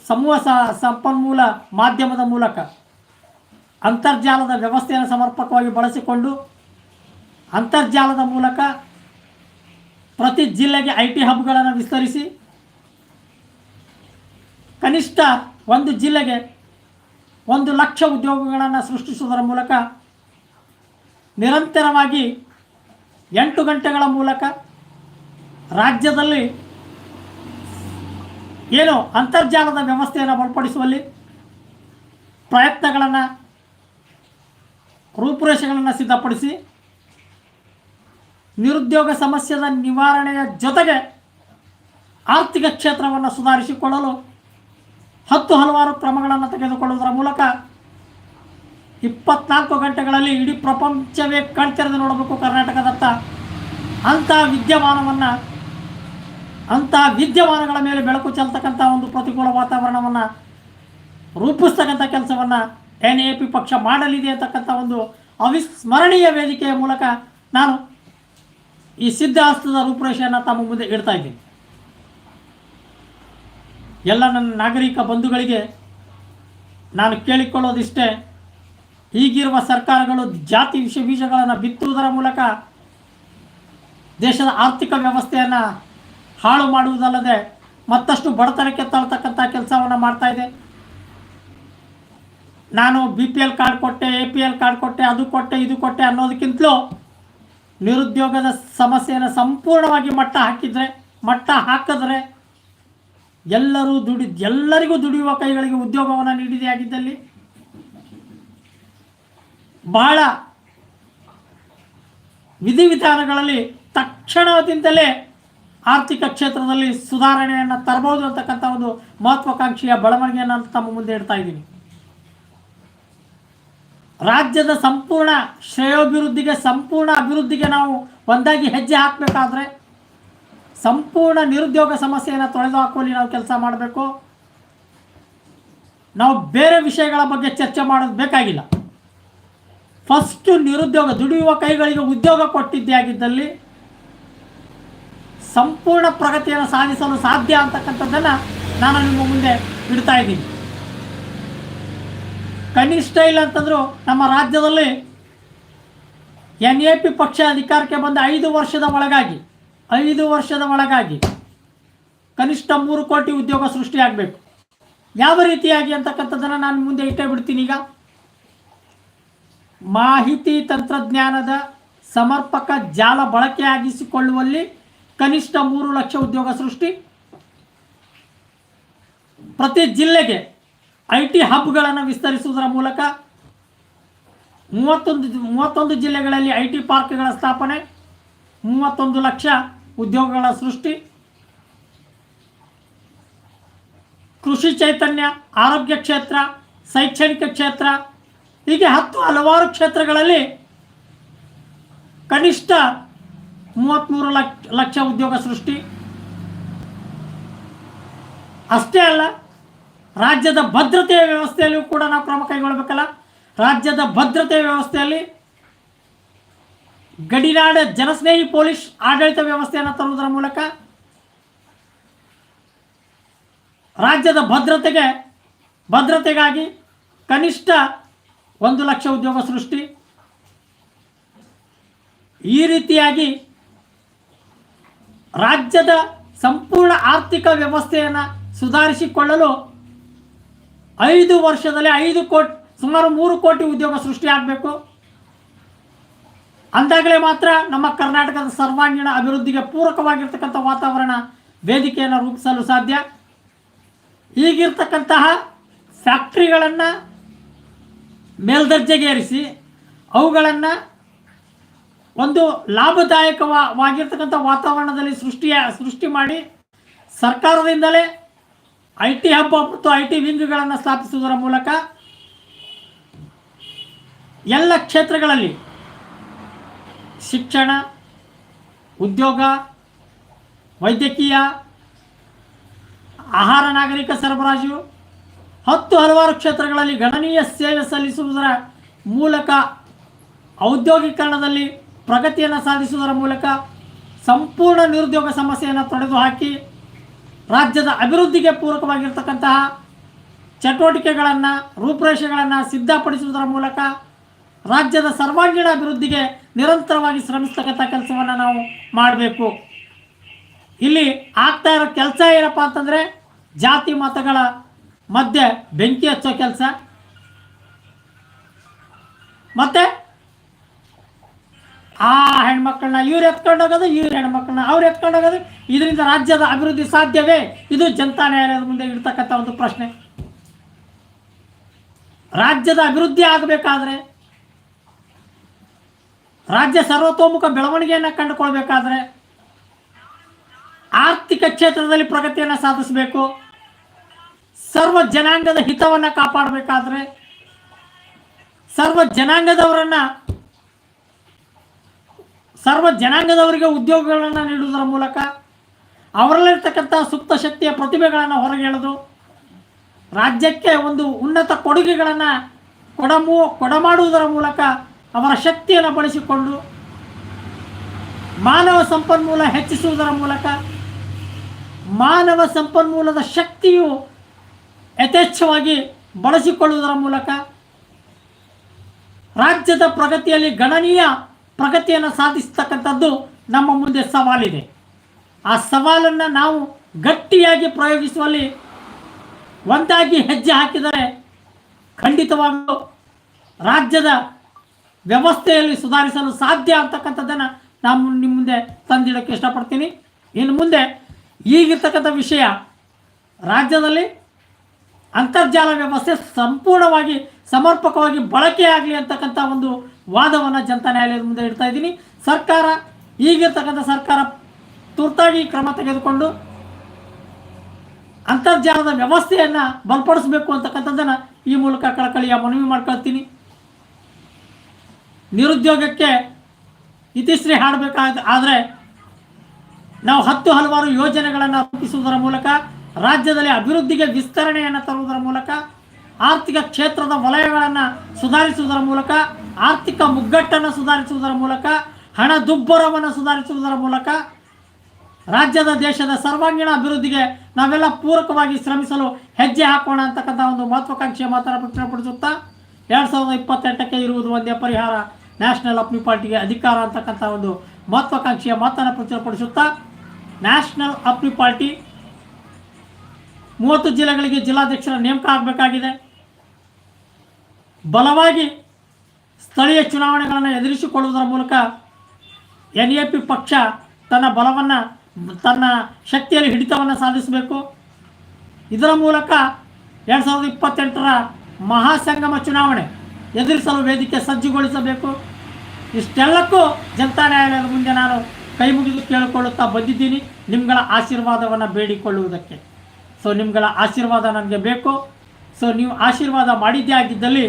ಸಮೂಹ ಸಂಪನ್ಮೂಲ ಮಾಧ್ಯಮದ ಮೂಲಕ ಅಂತರ್ಜಾಲದ ವ್ಯವಸ್ಥೆಯನ್ನು ಸಮರ್ಪಕವಾಗಿ ಬಳಸಿಕೊಂಡು ಅಂತರ್ಜಾಲದ ಮೂಲಕ ಪ್ರತಿ ಜಿಲ್ಲೆಗೆ ಐ ಟಿ ಹಬ್ಗಳನ್ನು ವಿಸ್ತರಿಸಿ ಕನಿಷ್ಠ ಒಂದು ಜಿಲ್ಲೆಗೆ ಒಂದು ಲಕ್ಷ ಉದ್ಯೋಗಗಳನ್ನು ಸೃಷ್ಟಿಸುವುದರ ಮೂಲಕ ನಿರಂತರವಾಗಿ ಎಂಟು ಗಂಟೆಗಳ ಮೂಲಕ ರಾಜ್ಯದಲ್ಲಿ ಏನು ಅಂತರ್ಜಾಲದ ವ್ಯವಸ್ಥೆಯನ್ನು ಬಲಪಡಿಸುವಲ್ಲಿ ಪ್ರಯತ್ನಗಳನ್ನು ರೂಪುರೇಷೆಗಳನ್ನು ಸಿದ್ಧಪಡಿಸಿ ನಿರುದ್ಯೋಗ ಸಮಸ್ಯೆಯ ನಿವಾರಣೆಯ ಜೊತೆಗೆ ಆರ್ಥಿಕ ಕ್ಷೇತ್ರವನ್ನು ಸುಧಾರಿಸಿಕೊಳ್ಳಲು ಹತ್ತು ಹಲವಾರು ಕ್ರಮಗಳನ್ನು ತೆಗೆದುಕೊಳ್ಳುವುದರ ಮೂಲಕ ಇಪ್ಪತ್ನಾಲ್ಕು ಗಂಟೆಗಳಲ್ಲಿ ಇಡೀ ಪ್ರಪಂಚವೇ ಕಣ್ತೆರೆದು ನೋಡಬೇಕು ಕರ್ನಾಟಕದತ್ತ. ಅಂಥ ವಿದ್ಯಮಾನವನ್ನು, ಅಂಥ ವಿದ್ಯಮಾನಗಳ ಮೇಲೆ ಬೆಳಕು ಚೆಲ್ತಕ್ಕಂಥ ಒಂದು ಪ್ರತಿಕೂಲ ವಾತಾವರಣವನ್ನು ರೂಪಿಸ್ತಕ್ಕಂಥ ಕೆಲಸವನ್ನು ಎನ್ ಎ ಪಿ ಪಕ್ಷ ಮಾಡಲಿದೆ ಅಂತಕ್ಕಂಥ ಒಂದು ಅವಿಸ್ಮರಣೀಯ ವೇದಿಕೆಯ ಮೂಲಕ ನಾನು ಈ ಸಿದ್ಧಾಸ್ತದ ರೂಪುರೇಷೆಯನ್ನು ತಮ್ಮ ಮುಂದೆ ಇಡ್ತಾ ಇದ್ದೀನಿ. ಎಲ್ಲ ನನ್ನ ನಾಗರಿಕ ಬಂಧುಗಳಿಗೆ ನಾನು ಕೇಳಿಕೊಳ್ಳೋದಿಷ್ಟೇ, ಈಗಿರುವ ಸರ್ಕಾರಗಳು ಜಾತಿ ವಿಷ ಬೀಜಗಳನ್ನು ಬಿತ್ತುವುದರ ಮೂಲಕ ದೇಶದ ಆರ್ಥಿಕ ವ್ಯವಸ್ಥೆಯನ್ನು ಹಾಳು ಮಾಡುವುದಲ್ಲದೆ ಮತ್ತಷ್ಟು ಬಡತನಕ್ಕೆ ತಳ್ತಕ್ಕಂಥ ಕೆಲಸವನ್ನು ಮಾಡ್ತಾ ನಾನು ಬಿ ಪಿ ಎಲ್ ಕಾರ್ಡ್ ಕೊಟ್ಟೆ, ಎ ಪಿ ಎಲ್ ಕಾರ್ಡ್ ಕೊಟ್ಟೆ, ಅದು ಕೊಟ್ಟೆ, ಇದು ಕೊಟ್ಟೆ ಅನ್ನೋದಕ್ಕಿಂತಲೂ ನಿರುದ್ಯೋಗದ ಸಮಸ್ಯೆಯನ್ನು ಸಂಪೂರ್ಣವಾಗಿ ಮಟ್ಟ ಹಾಕಿದರೆ, ಮಟ್ಟ ಹಾಕಿದ್ರೆ ಎಲ್ಲರೂ ದುಡಿ, ಎಲ್ಲರಿಗೂ ದುಡಿಯುವ ಕೈಗಳಿಗೆ ಉದ್ಯೋಗವನ್ನು ನೀಡಿದೆ ಆಗಿದ್ದಲ್ಲಿ. ಬಹಳ ವಿಧಿವಿಧಾನಗಳಲ್ಲಿ ತಕ್ಷಣದಿಂದಲೇ ಆರ್ಥಿಕ ಕ್ಷೇತ್ರದಲ್ಲಿ ಸುಧಾರಣೆಯನ್ನು ತರಬಹುದು ಅಂತಕ್ಕಂಥ ಒಂದು ಮಹತ್ವಾಕಾಂಕ್ಷೆಯ ಬೆಳವಣಿಗೆಯನ್ನು ತಮ್ಮ ಮುಂದೆ ಇಡ್ತಾ ಇದ್ದೀನಿ. ರಾಜ್ಯದ ಸಂಪೂರ್ಣ ಶ್ರೇಯೋಭಿವೃದ್ಧಿಗೆ, ಸಂಪೂರ್ಣ ಅಭಿವೃದ್ಧಿಗೆ ನಾವು ಒಂದಾಗಿ ಹೆಜ್ಜೆ ಹಾಕಬೇಕಾದ್ರೆ ಸಂಪೂರ್ಣ ನಿರುದ್ಯೋಗ ಸಮಸ್ಯೆಯನ್ನು ತೊಳೆದು ಹಾಕುವಲ್ಲಿ ನಾವು ಕೆಲಸ ಮಾಡಬೇಕು. ನಾವು ಬೇರೆ ವಿಷಯಗಳ ಬಗ್ಗೆ ಚರ್ಚೆ ಮಾಡೋದು ಬೇಕಾಗಿಲ್ಲ. ಫಸ್ಟು ನಿರುದ್ಯೋಗ, ದುಡಿಯುವ ಕೈಗಳಿಗೆ ಉದ್ಯೋಗ ಕೊಟ್ಟಿದ್ದೇ ಆಗಿದ್ದಲ್ಲಿ ಸಂಪೂರ್ಣ ಪ್ರಗತಿಯನ್ನು ಸಾಧಿಸಲು ಸಾಧ್ಯ ಅಂತಕ್ಕಂಥದ್ದನ್ನು ನಾನು ನಿಮ್ಮ ಮುಂದೆ ಇಡ್ತಾ ಇದ್ದೀನಿ. ಕನಿಷ್ಠ ಇಲ್ಲ ಅಂತಂದ್ರು ನಮ್ಮ ರಾಜ್ಯದಲ್ಲಿ ಎನ್ ಎ ಪಿ ಪಕ್ಷ ಅಧಿಕಾರಕ್ಕೆ ಬಂದ ಐದು ವರ್ಷದ ಒಳಗಾಗಿ ಐದು ವರ್ಷದ ಒಳಗಾಗಿ ಕನಿಷ್ಠ ಮೂರು ಕೋಟಿ ಉದ್ಯೋಗ ಸೃಷ್ಟಿಯಾಗಬೇಕು ಯಾವ ರೀತಿಯಾಗಿ ಅಂತಕ್ಕಂಥದ್ದನ್ನು ನಾನು ಮುಂದೆ ಇಟ್ಟೇ ಬಿಡ್ತೀನಿ ಈಗ. ಮಾಹಿತಿ ತಂತ್ರಜ್ಞಾನದ ಸಮರ್ಪಕ ಜಾಲ ಬಳಕೆಯಾಗಿಸಿಕೊಳ್ಳುವಲ್ಲಿ ಕನಿಷ್ಠ ಮೂರು ಲಕ್ಷ ಉದ್ಯೋಗ ಸೃಷ್ಟಿ. ಪ್ರತಿ ಜಿಲ್ಲೆಗೆ ಐ ಟಿ ಹಬ್ಗಳನ್ನು ವಿಸ್ತರಿಸುವುದರ ಮೂಲಕ ಮೂವತ್ತೊಂದು ಮೂವತ್ತೊಂದು ಜಿಲ್ಲೆಗಳಲ್ಲಿ ಐ ಟಿ ಪಾರ್ಕ್ಗಳ ಸ್ಥಾಪನೆ, ಮೂವತ್ತೊಂದು ಲಕ್ಷ ಉದ್ಯೋಗಗಳ ಸೃಷ್ಟಿ, ಕೃಷಿ ಚೈತನ್ಯ, ಆರೋಗ್ಯ ಕ್ಷೇತ್ರ, ಶೈಕ್ಷಣಿಕ ಕ್ಷೇತ್ರ, ಹೀಗೆ ಹತ್ತು ಹಲವಾರು ಕ್ಷೇತ್ರಗಳಲ್ಲಿ ಕನಿಷ್ಠ ಮೂವತ್ತ್ಮೂರು ಲಕ್ಷ ಲಕ್ಷ ಉದ್ಯೋಗ ಸೃಷ್ಟಿ. ಅಷ್ಟೇ ಅಲ್ಲ, ರಾಜ್ಯದ ಭದ್ರತೆಯ ವ್ಯವಸ್ಥೆಯಲ್ಲಿಯೂ ಕೂಡ ನಾವು ಕ್ರಮ ಕೈಗೊಳ್ಳಬೇಕಲ್ಲ ರಾಜ್ಯದ ಭದ್ರತೆಯ ವ್ಯವಸ್ಥೆಯಲ್ಲಿ ಗಡಿನಾಡ ಜನಸ್ನೇಹಿ ಪೊಲೀಸ್ ಆಡಳಿತ ವ್ಯವಸ್ಥೆಯನ್ನು ತರುವುದರ ಮೂಲಕ ರಾಜ್ಯದ ಭದ್ರತೆಗೆ, ಭದ್ರತೆಗಾಗಿ ಕನಿಷ್ಠ ಒಂದು ಲಕ್ಷ ಉದ್ಯೋಗ ಸೃಷ್ಟಿ. ಈ ರೀತಿಯಾಗಿ ರಾಜ್ಯದ ಸಂಪೂರ್ಣ ಆರ್ಥಿಕ ವ್ಯವಸ್ಥೆಯನ್ನು ಸುಧಾರಿಸಿಕೊಳ್ಳಲು ಐದು ವರ್ಷದಲ್ಲಿ ಐದು ಕೋಟಿ, ಸುಮಾರು ಮೂರು ಕೋಟಿ ಉದ್ಯೋಗ ಸೃಷ್ಟಿಯಾಗಬೇಕು ಅಂದಾಗಲೇ ಮಾತ್ರ ನಮ್ಮ ಕರ್ನಾಟಕದ ಸರ್ವಾಂಗೀಣ ಅಭಿವೃದ್ಧಿಗೆ ಪೂರಕವಾಗಿರ್ತಕ್ಕಂಥ ವಾತಾವರಣ ವೇದಿಕೆಯನ್ನು ರೂಪಿಸಲು ಸಾಧ್ಯ. ಈಗಿರ್ತಕ್ಕಂತಹ ಫ್ಯಾಕ್ಟ್ರಿಗಳನ್ನು ಮೇಲ್ದರ್ಜೆಗೇರಿಸಿ ಅವುಗಳನ್ನು ಒಂದು ಲಾಭದಾಯಕವಾಗಿರ್ತಕ್ಕಂಥ ವಾತಾವರಣದಲ್ಲಿ ಸೃಷ್ಟಿಯ ಸೃಷ್ಟಿ ಮಾಡಿ ಸರ್ಕಾರದಿಂದಲೇ ಐ ಟಿ ಹಬ್ ಮತ್ತು ಐ ಟಿ ವಿಂಗ್ಗಳನ್ನು ಸ್ಥಾಪಿಸುವುದರ ಮೂಲಕ ಎಲ್ಲ ಕ್ಷೇತ್ರಗಳಲ್ಲಿ ಶಿಕ್ಷಣ, ಉದ್ಯೋಗ, ವೈದ್ಯಕೀಯ, ಆಹಾರ, ನಾಗರಿಕ ಸರಬರಾಜು, ಹತ್ತು ಹಲವಾರು ಕ್ಷೇತ್ರಗಳಲ್ಲಿ ಗಣನೀಯ ಸೇವೆ ಸಲ್ಲಿಸುವುದರ ಮೂಲಕ ಔದ್ಯೋಗೀಕರಣದಲ್ಲಿ ಪ್ರಗತಿಯನ್ನು ಸಾಧಿಸುವುದರ ಮೂಲಕ ಸಂಪೂರ್ಣ ನಿರುದ್ಯೋಗ ಸಮಸ್ಯೆಯನ್ನು ತೊಡೆದು ಹಾಕಿ ರಾಜ್ಯದ ಅಭಿವೃದ್ಧಿಗೆ ಪೂರಕವಾಗಿರ್ತಕ್ಕಂತಹ ಚಟುವಟಿಕೆಗಳನ್ನು, ರೂಪುರೇಷೆಗಳನ್ನು ಸಿದ್ಧಪಡಿಸುವುದರ ಮೂಲಕ ರಾಜ್ಯದ ಸರ್ವಾಂಗೀಣ ಅಭಿವೃದ್ಧಿಗೆ ನಿರಂತರವಾಗಿ ಶ್ರಮಿಸ್ತಕ್ಕಂಥ ಕೆಲಸವನ್ನು ನಾವು ಮಾಡಬೇಕು. ಇಲ್ಲಿ ಆಗ್ತಾ ಇರೋ ಕೆಲಸ ಏನಪ್ಪ ಅಂತಂದರೆ ಜಾತಿ ಮತಗಳ ಮಧ್ಯೆ ಬೆಂಕಿ ಹಚ್ಚೋ ಕೆಲಸ. ಮತ್ತೆ ಆ ಹೆಣ್ಮಕ್ಳನ್ನ ಇವ್ರು ಎತ್ಕೊಂಡೋಗೋದು ಇವ್ರ ಹೆಣ್ಮಕ್ಳನ್ನ ಅವ್ರು ಎತ್ಕೊಂಡೋಗೋದು ಇದರಿಂದ ರಾಜ್ಯದ ಅಭಿವೃದ್ಧಿ ಸಾಧ್ಯವೇ? ಇದು ಜನತಾ ನ್ಯಾಯಾಲಯದ ಮುಂದೆ ಇಡ್ತಕ್ಕಂಥ ಒಂದು ಪ್ರಶ್ನೆ. ರಾಜ್ಯದ ಅಭಿವೃದ್ಧಿ ಆಗಬೇಕಾದ್ರೆ ರಾಜ್ಯ ಸರ್ವತೋಮುಖ ಬೆಳವಣಿಗೆಯನ್ನು ಕಂಡುಕೊಳ್ಬೇಕಾದ್ರೆ ಆರ್ಥಿಕ ಕ್ಷೇತ್ರದಲ್ಲಿ ಪ್ರಗತಿಯನ್ನು ಸಾಧಿಸಬೇಕು. ಸರ್ವ ಜನಾಂಗದ ಹಿತವನ್ನು ಕಾಪಾಡಬೇಕಾದ್ರೆ ಸರ್ವ ಜನಾಂಗದವರನ್ನು ಸರ್ವ ಜನಾಂಗದವರಿಗೆ ಉದ್ಯೋಗಗಳನ್ನು ನೀಡುವುದರ ಮೂಲಕ ಅವರಲ್ಲಿರ್ತಕ್ಕಂಥ ಸುಪ್ತ ಶಕ್ತಿಯ ಪ್ರತಿಭೆಗಳನ್ನು ಹೊರಗೆಳೆದು ರಾಜ್ಯಕ್ಕೆ ಒಂದು ಉನ್ನತ ಕೊಡುಗೆಗಳನ್ನು ಕೊಡಮು ಕೊಡಮಾಡುವುದರ ಮೂಲಕ ಅವರ ಶಕ್ತಿಯನ್ನು ಬಳಸಿಕೊಂಡು ಮಾನವ ಸಂಪನ್ಮೂಲ ಹೆಚ್ಚಿಸುವುದರ ಮೂಲಕ ಮಾನವ ಸಂಪನ್ಮೂಲದ ಶಕ್ತಿಯು ಯಥೇಚ್ಛವಾಗಿ ಬಳಸಿಕೊಳ್ಳುವುದರ ಮೂಲಕ ರಾಜ್ಯದ ಪ್ರಗತಿಯಲ್ಲಿ ಗಣನೀಯ ಪ್ರಗತಿಯನ್ನು ಸಾಧಿಸ್ತಕ್ಕಂಥದ್ದು ನಮ್ಮ ಮುಂದೆ ಸವಾಲಿದೆ. ಆ ಸವಾಲನ್ನು ನಾವು ಗಟ್ಟಿಯಾಗಿ ಪ್ರಯೋಗಿಸುವಲ್ಲಿ ಒಂದಾಗಿ ಹೆಜ್ಜೆ ಹಾಕಿದರೆ ಖಂಡಿತವಾಗಲೂ ರಾಜ್ಯದ ವ್ಯವಸ್ಥೆಯಲ್ಲಿ ಸುಧಾರಿಸಲು ಸಾಧ್ಯ ಅಂತಕ್ಕಂಥದ್ದನ್ನು ನಾನು ನಿಮ್ಮ ಮುಂದೆ ತಂದಿಡೋಕ್ಕೆ ಇಷ್ಟಪಡ್ತೀನಿ. ಇನ್ನು ಮುಂದೆ ಈಗಿರ್ತಕ್ಕಂಥ ವಿಷಯ, ರಾಜ್ಯದಲ್ಲಿ ಅಂತರ್ಜಾಲ ವ್ಯವಸ್ಥೆ ಸಂಪೂರ್ಣವಾಗಿ ಸಮರ್ಪಕವಾಗಿ ಬಳಕೆಯಾಗಲಿ ಅಂತಕ್ಕಂಥ ಒಂದು ವಾದವನ್ನು ಜನತಾ ನ್ಯಾಯಾಲಯದ ಮುಂದೆ ಇಡ್ತಾ ಇದ್ದೀನಿ. ಸರ್ಕಾರ, ಈಗಿರ್ತಕ್ಕಂಥ ಸರ್ಕಾರ ತುರ್ತಾಗಿ ಕ್ರಮ ತೆಗೆದುಕೊಂಡು ಅಂತರ್ಜಾಲದ ವ್ಯವಸ್ಥೆಯನ್ನು ಬಲಪಡಿಸಬೇಕು ಅಂತಕ್ಕಂಥದ್ದನ್ನು ಈ ಮೂಲಕ ಕಳಕಳಿಯ ಮನವಿ ಮಾಡ್ಕೊಳ್ತೀನಿ. ನಿರುದ್ಯೋಗಕ್ಕೆ ಇತಿಶ್ರೀ ಹಾಡಬೇಕಾದ ಆದರೆ ನಾವು ಹತ್ತು ಹಲವಾರು ಯೋಜನೆಗಳನ್ನು ರೂಪಿಸುವುದರ ಮೂಲಕ, ರಾಜ್ಯದಲ್ಲಿ ಅಭಿವೃದ್ಧಿಗೆ ವಿಸ್ತರಣೆಯನ್ನು ತರುವುದರ ಮೂಲಕ, ಆರ್ಥಿಕ ಕ್ಷೇತ್ರದ ವಲಯಗಳನ್ನು ಸುಧಾರಿಸುವುದರ ಮೂಲಕ, ಆರ್ಥಿಕ ಮುಗ್ಗಟ್ಟನ್ನು ಸುಧಾರಿಸುವುದರ ಮೂಲಕ ಹಣದುಬ್ಬರವನ್ನು ಸುಧಾರಿಸುವುದರ ಮೂಲಕ, ರಾಜ್ಯದ ದೇಶದ ಸರ್ವಾಂಗೀಣ ಅಭಿವೃದ್ಧಿಗೆ ನಾವೆಲ್ಲ ಪೂರಕವಾಗಿ ಶ್ರಮಿಸಲು ಹೆಜ್ಜೆ ಹಾಕೋಣ ಅಂತಕ್ಕಂಥ ಒಂದು ಮಹತ್ವಾಕಾಂಕ್ಷೆಯ ಮಾತನ್ನು ಪ್ರಕಟಪಡಿಸುತ್ತಾ ಎರಡು ಸಾವಿರದ ಇಪ್ಪತ್ತೆಂಟಕ್ಕೆ ಇರುವುದು ಒಂದೇ ಪರಿಹಾರ. ನ್ಯಾಷನಲ್ ಅಪ್ನಿ ಪಾರ್ಟಿಗೆ ಅಧಿಕಾರ ಅಂತಕ್ಕಂಥ ಒಂದು ಮಹತ್ವಾಕಾಂಕ್ಷೆಯ ಮಾತನ್ನು ಪ್ರಚುರಪಡಿಸುತ್ತಾ, ನ್ಯಾಷನಲ್ ಅಪ್ನಿ ಪಾರ್ಟಿ ಮೂವತ್ತು ಜಿಲ್ಲೆಗಳಿಗೆ ಜಿಲ್ಲಾಧ್ಯಕ್ಷರ ನೇಮಕ ಆಗಬೇಕಾಗಿದೆ ಬಲವಾಗಿ ಸ್ಥಳೀಯ ಚುನಾವಣೆಗಳನ್ನು ಎದುರಿಸಿಕೊಳ್ಳುವುದರ ಮೂಲಕ ಎನ್ ಎ ಪಿ ಪಕ್ಷ ತನ್ನ ಬಲವನ್ನು, ತನ್ನ ಶಕ್ತಿಯಲ್ಲಿ ಹಿಡಿತವನ್ನು ಸಾಧಿಸಬೇಕು. ಇದರ ಮೂಲಕ ಎರಡು ಸಾವಿರದ ಇಪ್ಪತ್ತೆಂಟರ ಮಹಾಸಂಗಮ ಚುನಾವಣೆ ಎದುರಿಸಲು ವೇದಿಕೆ ಸಜ್ಜುಗೊಳಿಸಬೇಕು. ಇಷ್ಟೆಲ್ಲಕ್ಕೂ ಜನತಾ ನ್ಯಾಯಾಲಯದ ಮುಂದೆ ನಾನು ಕೈ ಮುಗಿದು ಕೇಳಿಕೊಳ್ಳುತ್ತಾ ಬಂದಿದ್ದೀನಿ. ನಿಮ್ಗಳ ಆಶೀರ್ವಾದವನ್ನು ಬೇಡಿಕೊಳ್ಳುವುದಕ್ಕೆ. ಸೊ ನಿಮ್ಗಳ ಆಶೀರ್ವಾದ ನನಗೆ ಬೇಕು. ಸೊ ನೀವು ಆಶೀರ್ವಾದ ಮಾಡಿದ್ದೇ ಆಗಿದ್ದಲ್ಲಿ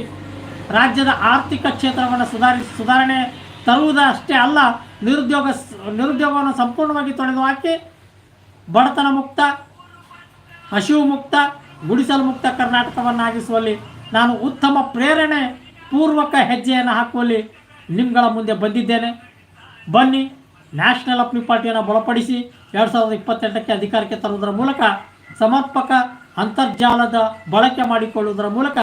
ರಾಜ್ಯದ ಆರ್ಥಿಕ ಕ್ಷೇತ್ರವನ್ನು ಸುಧಾರಿ ಸುಧಾರಣೆ ತರುವುದಷ್ಟೇ ಅಲ್ಲ, ನಿರುದ್ಯೋಗ ನಿರುದ್ಯೋಗವನ್ನು ಸಂಪೂರ್ಣವಾಗಿ ತೊಳೆದು ಹಾಕಿ ಬಡತನ ಮುಕ್ತ, ಹಸಿವು ಮುಕ್ತ, ಗುಡಿಸಲು ಮುಕ್ತ ಕರ್ನಾಟಕವನ್ನಾಗಿಸುವಲ್ಲಿ ನಾನು ಉತ್ತಮ ಪ್ರೇರಣೆ ಪೂರ್ವಕ ಹೆಜ್ಜೆಯನ್ನು ಹಾಕುವಲ್ಲಿ ನಿಮ್ಗಳ ಮುಂದೆ ಬಂದಿದ್ದೇನೆ. ಬನ್ನಿ ನ್ಯಾಷನಲ್ ಅಪ್ನಿ ಪಾರ್ಟಿಯನ್ನು ಬಲಪಡಿಸಿ ಎರಡು ಸಾವಿರದ ಇಪ್ಪತ್ತೆಂಟಕ್ಕೆ ಅಧಿಕಾರಕ್ಕೆ ತರುವುದರ ಮೂಲಕ ಸಮರ್ಪಕ ಅಂತರ್ಜಾಲದ ಬಳಕೆ ಮಾಡಿಕೊಳ್ಳುವುದರ ಮೂಲಕ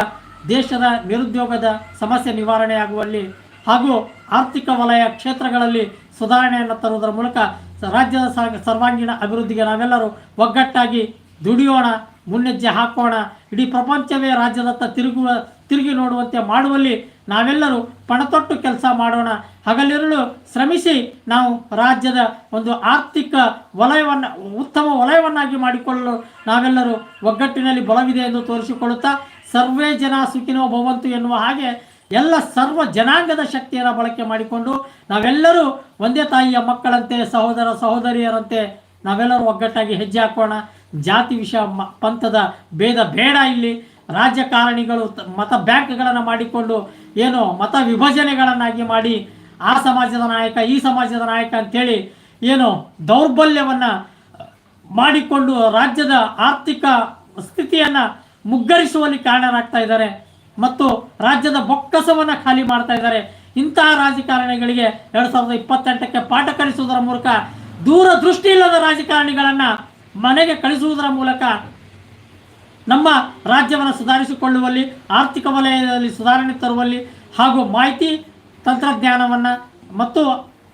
ದೇಶದ ನಿರುದ್ಯೋಗದ ಸಮಸ್ಯೆ ನಿವಾರಣೆಯಾಗುವಲ್ಲಿ ಹಾಗೂ ಆರ್ಥಿಕ ವಲಯ ಕ್ಷೇತ್ರಗಳಲ್ಲಿ ಸುಧಾರಣೆಯನ್ನು ತರುವುದರ ಮೂಲಕ ರಾಜ್ಯದ ಸರ್ವಾಂಗೀಣ ಅಭಿವೃದ್ಧಿಗೆ ನಾವೆಲ್ಲರೂ ಒಗ್ಗಟ್ಟಾಗಿ ದುಡಿಯೋಣ, ಮುನ್ನೆಜ್ಜೆ ಹಾಕೋಣ, ಇಡೀ ಪ್ರಪಂಚವೇ ರಾಜ್ಯದತ್ತ ತಿರುಗುವ, ತಿರುಗಿ ನೋಡುವಂತೆ ಮಾಡುವಲ್ಲಿ ನಾವೆಲ್ಲರೂ ಪಣತೊಟ್ಟು ಕೆಲಸ ಮಾಡೋಣ. ಹಗಲಿರುಳು ಶ್ರಮಿಸಿ ನಾವು ರಾಜ್ಯದ ಒಂದು ಆರ್ಥಿಕ ವಲಯವನ್ನು, ಉತ್ತಮ ವಲಯವನ್ನಾಗಿ ಮಾಡಿಕೊಳ್ಳಲು ನಾವೆಲ್ಲರೂ ಒಗ್ಗಟ್ಟಿನಲ್ಲಿ ಬಲವಿದೆ ಎಂದು ತೋರಿಸಿಕೊಳ್ಳುತ್ತಾ ಸರ್ವೇ ಜನ ಸುಖಿನೋ ಭವಂತು ಎನ್ನುವ ಹಾಗೆ ಎಲ್ಲ ಸರ್ವ ಜನಾಂಗದ ಶಕ್ತಿಯನ್ನು ಬಳಕೆ ಮಾಡಿಕೊಂಡು ನಾವೆಲ್ಲರೂ ಒಂದೇ ತಾಯಿಯ ಮಕ್ಕಳಂತೆ, ಸಹೋದರ ಸಹೋದರಿಯರಂತೆ ನಾವೆಲ್ಲರೂ ಒಗ್ಗಟ್ಟಾಗಿ ಹೆಜ್ಜೆ ಹಾಕೋಣ. ಜಾತಿ ವಿಷಯ ಮ- ಪಂಥದ ಭೇದ ಬೇಡ ಇಲ್ಲಿ. ರಾಜಕಾರಣಿಗಳು ಮತ ಬ್ಯಾಂಕ್ಗಳನ್ನು ಮಾಡಿಕೊಂಡು ಏನು ಮತ ವಿಭಜನೆಗಳನ್ನಾಗಿ ಮಾಡಿ ಆ ಸಮಾಜದ ನಾಯಕ, ಈ ಸಮಾಜದ ನಾಯಕ ಅಂತೇಳಿ ಏನು ದೌರ್ಬಲ್ಯವನ್ನು ಮಾಡಿಕೊಂಡು ರಾಜ್ಯದ ಆರ್ಥಿಕ ಸ್ಥಿತಿಯನ್ನು ಮುಗ್ಗರಿಸುವಲ್ಲಿ ಕಾರಣರಾಗ್ತಾ ಇದ್ದಾರೆ ಮತ್ತು ರಾಜ್ಯದ ಬೊಕ್ಕಸವನ್ನು ಖಾಲಿ ಮಾಡ್ತಾ ಇದ್ದಾರೆ. ಇಂತಹ ರಾಜಕಾರಣಿಗಳಿಗೆ ಎರಡು ಸಾವಿರದ ಇಪ್ಪತ್ತೆಂಟಕ್ಕೆ ಪಾಠ ಕಲಿಸುವುದರ ಮೂಲಕ ದೂರದೃಷ್ಟಿ ಇಲ್ಲದ ರಾಜಕಾರಣಿಗಳನ್ನು ಮನೆಗೆ ಕಳಿಸುವುದರ ಮೂಲಕ ನಮ್ಮ ರಾಜ್ಯವನ್ನು ಸುಧಾರಿಸಿಕೊಳ್ಳುವಲ್ಲಿ, ಆರ್ಥಿಕ ವಲಯದಲ್ಲಿ ಸುಧಾರಣೆ ತರುವಲ್ಲಿ ಹಾಗೂ ಮಾಹಿತಿ ತಂತ್ರಜ್ಞಾನವನ್ನು ಮತ್ತು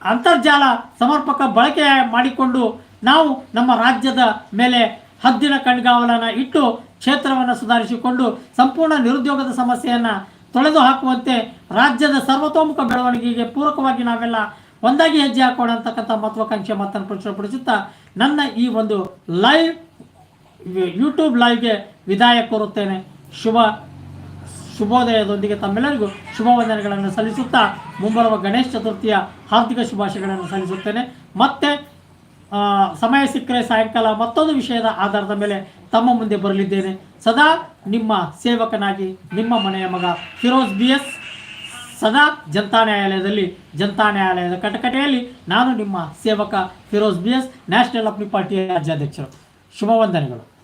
ಅಂತರ್ಜಾಲ ಸಮರ್ಪಕ ಬಳಕೆ ಮಾಡಿಕೊಂಡು ನಾವು ನಮ್ಮ ರಾಜ್ಯದ ಮೇಲೆ ಹದ್ದಿನ ಕಣ್ಗಾವಲನ್ನು ಇಟ್ಟು ಕ್ಷೇತ್ರವನ್ನು ಸುಧಾರಿಸಿಕೊಂಡು ಸಂಪೂರ್ಣ ನಿರುದ್ಯೋಗದ ಸಮಸ್ಯೆಯನ್ನು ತೊಳೆದು ಹಾಕುವಂತೆ ರಾಜ್ಯದ ಸರ್ವತೋಮುಖ ಬೆಳವಣಿಗೆಗೆ ಪೂರಕವಾಗಿ ನಾವೆಲ್ಲ ಒಂದಾಗಿ ಹೆಜ್ಜೆ ಹಾಕೋಣ ಅಂತಕ್ಕಂಥ ಮಹತ್ವಾಕಾಂಕ್ಷೆ ಮಾತನ್ನು ಪ್ರಚುರಪಡಿಸುತ್ತಾ ನನ್ನ ಈ ಒಂದು ಲೈವ್ ಯೂಟ್ಯೂಬ್ ಲೈವ್ಗೆ ವಿದಾಯ ಕೋರುತ್ತೇನೆ. ಶುಭ, ಶುಭೋದಯದೊಂದಿಗೆ ತಮ್ಮೆಲ್ಲರಿಗೂ ಶುಭ ವಂದನೆಗಳನ್ನು ಸಲ್ಲಿಸುತ್ತಾ ಮುಂಬರುವ ಗಣೇಶ ಚತುರ್ಥಿಯ ಹಾರ್ದಿಕ ಶುಭಾಶಯಗಳನ್ನು ಸಲ್ಲಿಸುತ್ತೇನೆ. ಮತ್ತೆ ಸಮಯ ಸಿಕ್ಕರೆ ಸಾಯಂಕಾಲ ಮತ್ತೊಂದು ವಿಷಯದ ಆಧಾರದ ಮೇಲೆ ತಮ್ಮ ಮುಂದೆ ಬರಲಿದ್ದೇನೆ. ಸದಾ ನಿಮ್ಮ ಸೇವಕನಾಗಿ ನಿಮ್ಮ ಮನೆಯ ಮಗ ಫಿರೋಜ್ ಬಿ ಎಸ್ ಸದಾ ಜನತಾ ನ್ಯಾಯಾಲಯದಲ್ಲಿ, ಜನತಾ ನ್ಯಾಯಾಲಯದ ಕಟಕಟೆಯಲ್ಲಿ ನಾನು ನಿಮ್ಮ ಸೇವಕ ಫಿರೋಜ್ ಬಿ ಎಸ್ ನ್ಯಾಷನಲ್ ಅಪ್ಲಿ ಪಾರ್ಟಿಯ ರಾಜ್ಯಾಧ್ಯಕ್ಷರು. ಶುಭವಂದನೆಗಳು